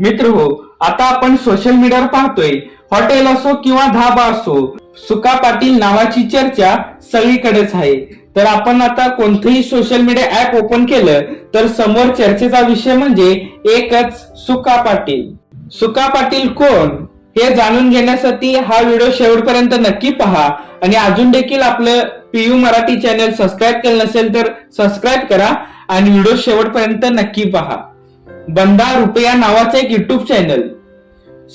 मित्र हो आता आपण सोशल मीडियावर पाहतोय. हॉटेल असो किंवा धाबा असो सुका पाटील नावाची चर्चा सगळीकडेच आहे. तर आपण आता कोणतंही सोशल मीडिया ऍप ओपन केलं तर समोर चर्चेचा विषय म्हणजे एकच सुका पाटील. सुका पाटील कोण? हे जाणून घेण्यासाठी हा व्हिडिओ शेवटपर्यंत नक्की पहा. आणि अजून देखील आपलं पीयू मराठी चॅनल सबस्क्राईब केलं नसेल तर सबस्क्राईब करा. आणि व्हिडिओ शेवटपर्यंत नक्की पहा. बंदा रुपया नावाचं एक युट्यूब चॅनल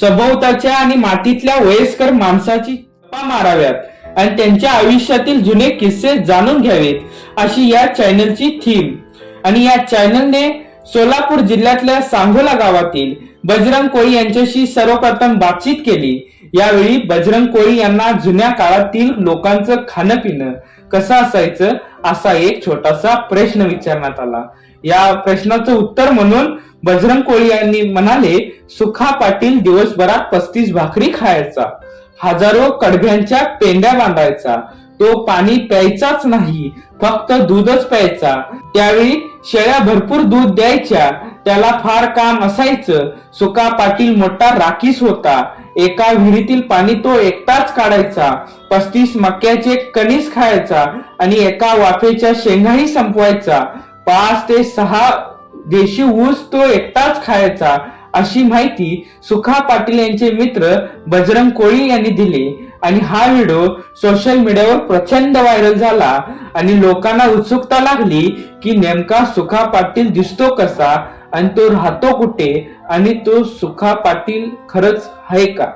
सभोवताच्या आणि मातीतल्या वयस्कर माणसाची गप्पा माराव्यात आणि त्यांच्या आयुष्यातील जुने किस्से जाणून घ्यावेत अशी या चॅनलची थीम आणि या चॅनलने सोलापूर जिल्ह्यातल्या सांगोला गावातील बजरंग कोळी यांच्याशी सर्वप्रथम बातचीत केली. यावेळी बजरंग कोळी यांना जुन्या काळातील लोकांचं खाणं पिणं कसं असायचं असा एक छोटासा प्रश्न विचारण्यात आला. या प्रश्नाचं उत्तर म्हणून बजरंग कोळी यांनी म्हणाले सुखा पाटील दिवसभरात पस्तीस भाकरी खायचा. हजारो कडभ्यांच्या पेंड्या बांधायचा. तो पाणी प्यायचाच नाही फक्त दूधच प्यायचा. त्यावेळी शेळ्या भरपूर दूध द्यायच्या त्याला फार काम असायचं. सुका पाटील मोठा राखीस होता. एका विहिरीतील पाणी तो एकटाच काढायचा. पस्तीस मक्याचे कणीस खायचा आणि एका वाफेच्या शेंगाही संपवायचा. पाच ते सहा देशी ऊस तो एकटाच खायचा अशी माहिती सुखा पाटील यांचे मित्र बजरंग कोळी यांनी दिली. आणि हा व्हिडिओ सोशल मीडियावर प्रचंड व्हायरल झाला आणि लोकांना उत्सुकता लागली की नेमका सुखा पाटील दिसतो कसा आणि तो राहतो कुठे आणि तो सुखा पाटील खरंच आहे का?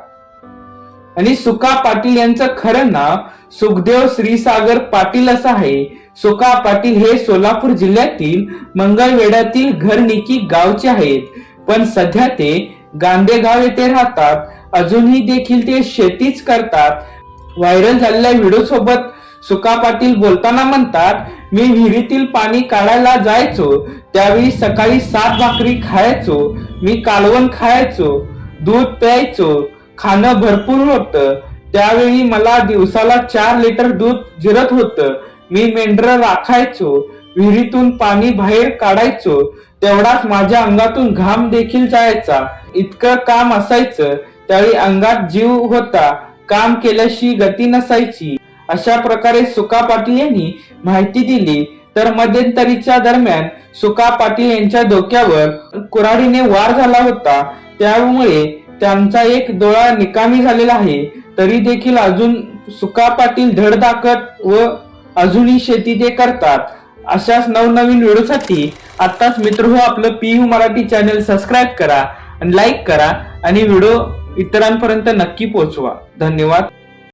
आणि सुका पाटील यांचं खरं नाव सुखदेव श्रीसागर पाटील असं आहे. सुका पाटील हे सोलापूर जिल्ह्यातील मंगळवेढ्यातील घरनिकी गावचे आहेत. पण सध्या ते गांधेगाव येथे राहतात. अजूनही देखील ते शेतीच करतात. व्हायरल झालेल्या व्हिडिओ सोबत सुका पाटील बोलताना म्हणतात मी विहिरीतील पाणी काढायला जायचो. त्यावेळी सकाळी सात भाकरी खायचो. मी कालवण खायचो. दूध प्यायचो. खाणं भरपूर होतं. त्यावेळी मला दिवसाला चार लिटर दूध जिरत होतं. मी मेंढर राखायचो विहिरीतून पाणी बाहेर काढायचो. तेवढाच माझ्या अंगातून घाम देखील जायचा. इतकं काम असायचं. त्यावेळी अंगात जीव होता. काम केल्याशी गती नसायची. अशा प्रकारे सुका पाटील यांनी माहिती दिली. तर मध्यंतरीच्या दरम्यान सुका पाटील यांच्या डोक्यावर कुऱ्हाडीने वार झाला होता. त्यामुळे त्यांचा एक डोळा निकामी झालेला आहे तरी देखील अजून सुका पाटील धडधाकट व अजूनही शेती ते करतात. अशाच नवनवीन व्हिडिओसाठी आत्ताच मित्र हो आपलं P U Marathi channel subscribe करा आणि लाईक करा आणि व्हिडिओ इतरांपर्यंत नक्की पोहोचवा. धन्यवाद.